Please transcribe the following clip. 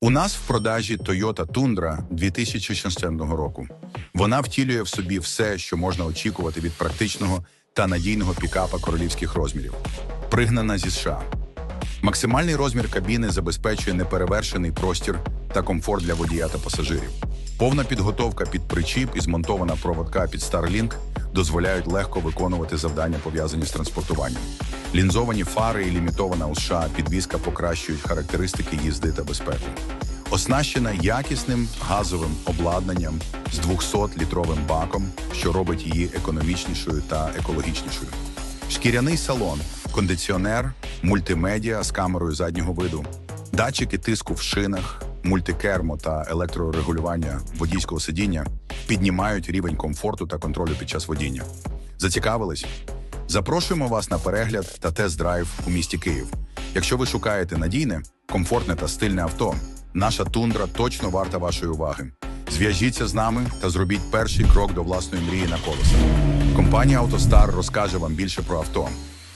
У нас в продажі Toyota Tundra 2016 року. Вона втілює в собі все, що можна очікувати від практичного та надійного пікапа королівських розмірів. Пригнана зі США. Максимальний розмір кабіни забезпечує неперевершений простір та комфорт для водія та пасажирів. Повна підготовка під причіп і змонтована проводка під Starlink дозволяють легко виконувати завдання, пов'язані з транспортуванням. Лінзовані фари і лімітована у США підвізка покращують характеристики їзди та безпеки. Оснащена якісним газовим обладнанням з 200-літровим баком, що робить її економічнішою та екологічнішою. Шкіряний салон, кондиціонер, мультимедіа з камерою заднього виду, датчики тиску в шинах, мультикермо та електрорегулювання водійського сидіння піднімають рівень комфорту та контролю під час водіння. Зацікавились? Запрошуємо вас на перегляд та тест-драйв у місті Київ. Якщо ви шукаєте надійне, комфортне та стильне авто, наша тундра точно варта вашої уваги. Зв'яжіться з нами та зробіть перший крок до власної мрії на колесах. Компанія «АвтоСтар» розкаже вам більше про авто,